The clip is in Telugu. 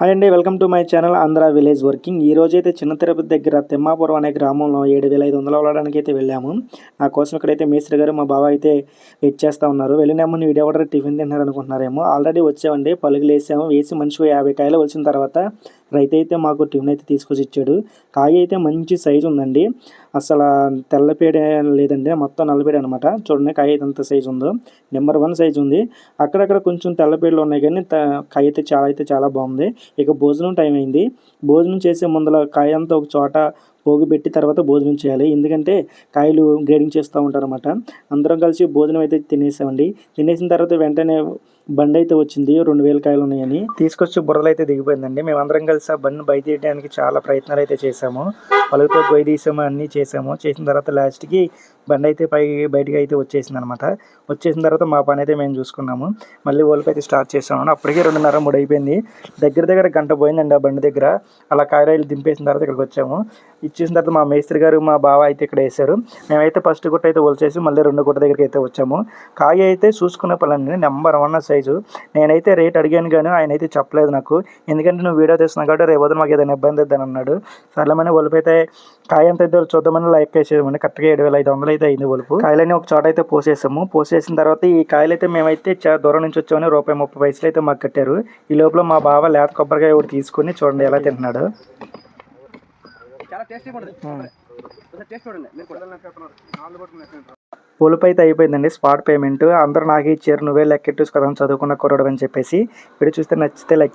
హాయ్ అండి welcome to my channel Andhra village working. ఈ రోజు అయితే చిన్న తిరుపతి దగ్గర తిమ్మాపురం అనే గ్రామంలో ఏడు వేల ఐదు వందలు అవ్వడానికి అయితే వెళ్ళాము. నా కోసం ఇక్కడైతే మేస్త్రి గారు మా బావ అయితే వెయిట్ చేస్తూ ఉన్నారు. వెళ్ళినాము వీడియో ఆర్డర్ టిఫిన్ తింటున్నారు అనుకుంటున్నారేమో ఆల్రెడీ వచ్చామండి పలుగులు వేసాము వేసి మనిషికి యాభై కాయలు వచ్చిన తర్వాత రైతు అయితే మాకు టిఫిన్ అయితే తీసుకొచ్చి ఇచ్చాడు కాయ అయితే మంచి సైజు ఉందండి. అసలు తెల్లపేడ లేదండి. మొత్తం నల్లపేడ అనమాట చూడండి కాయ అయితే ఎంత సైజు ఉందో. నెంబర్ వన్ సైజు ఉంది. అక్కడక్కడ కొంచెం తెల్లపేడలు ఉన్నాయి కానీ త- కాయ అయితే చాలా అయితే చాలా బాగుంది. ఇక భోజనం టైం అయింది. భోజనం చేసే ముందర కాయ అంతా ఒక చోట పోగు పెట్టి తర్వాత భోజనం చేయాలి. ఎందుకంటే కాయలు గ్రేడింగ్ చేస్తూ ఉంటారు అనమాట అందరం కలిసి భోజనం అయితే తినేసామండి. తినేసిన తర్వాత వెంటనే బండి అయితే వచ్చింది. రెండు వేల కాయలు ఉన్నాయని. తీసుకొచ్చి బుర్రలు అయితే దిగిపోయిందండి. మేము అందరం కలిసి ఆ బండిని బయట తీయడానికి చాలా ప్రయత్నాలు అయితే చేసాము. పలుగుతో గొయ్యి తీసాము అన్నీ చేసాము. చేసిన తర్వాత లాస్ట్కి బండి అయితే పై బయటకు అయితే వచ్చేసింది అనమాట వచ్చేసిన తర్వాత మా పని అయితే మేము చూసుకున్నాము. మళ్ళీ ఓల్పు అయితే స్టార్ట్ చేసాము అప్పటికే రెండున్నర మూడు అయిపోయింది దగ్గర దగ్గర గంట పోయిందండి ఆ బండి దగ్గర. అలా కాయరాయిలు దింపేసిన తర్వాత ఇక్కడికి వచ్చాము. ఇచ్చేసిన తర్వాత మా మేస్త్రి గారు మా బావ అయితే ఇక్కడ వేశారు. మేమైతే ఫస్ట్ గుట్ట అయితే ఓల్చేసి మళ్ళీ రెండు గుట్ట దగ్గరికి అయితే వచ్చాము. కాయ అయితే చూసుకునే పనులండి నెంబర్ వన్ సైజు. నేనైతే రేట్ అడిగాను కానీ ఆయన అయితే చెప్పలేదు నాకు. ఎందుకంటే నువ్వు వీడియో తీస్తున్నావు కాబట్టి రేపు మాకు ఏదైనా ఇబ్బంది అవుతుందని అన్నాడు. సరళమైన ఒలుపు అయితే కాయ ఎంత అయితే చూద్దామని లైక్ వేసేదామండి కరెక్ట్గా ఏడు వేల ఐదు వందలు అయితే అయింది ఒలుపు కాయలన్నీ ఒక చోట అయితే పోసేసాము. పోసేసిన తర్వాత ఈ కాయలు అయితే మేమైతే చాలా దూరం నుంచి వచ్చామని రూపాయి ముప్పై పైసలు అయితే మాకు కట్టారు. ఈ లోపల మా బావ లేత కొబ్బరికాయ ఒకటి తీసుకొని చూడండి ఎలా తింటున్నాడు. పొలుపు అయితే అయిపోయిందండి. Spot payment. అందరూ నాకు ఇచ్చారు నువ్వే లెక్కెట్టేసి కదా చదువుకున్న కుర్రాడు అని చెప్పేసి. వీడియో చూస్తే నచ్చితే లైక్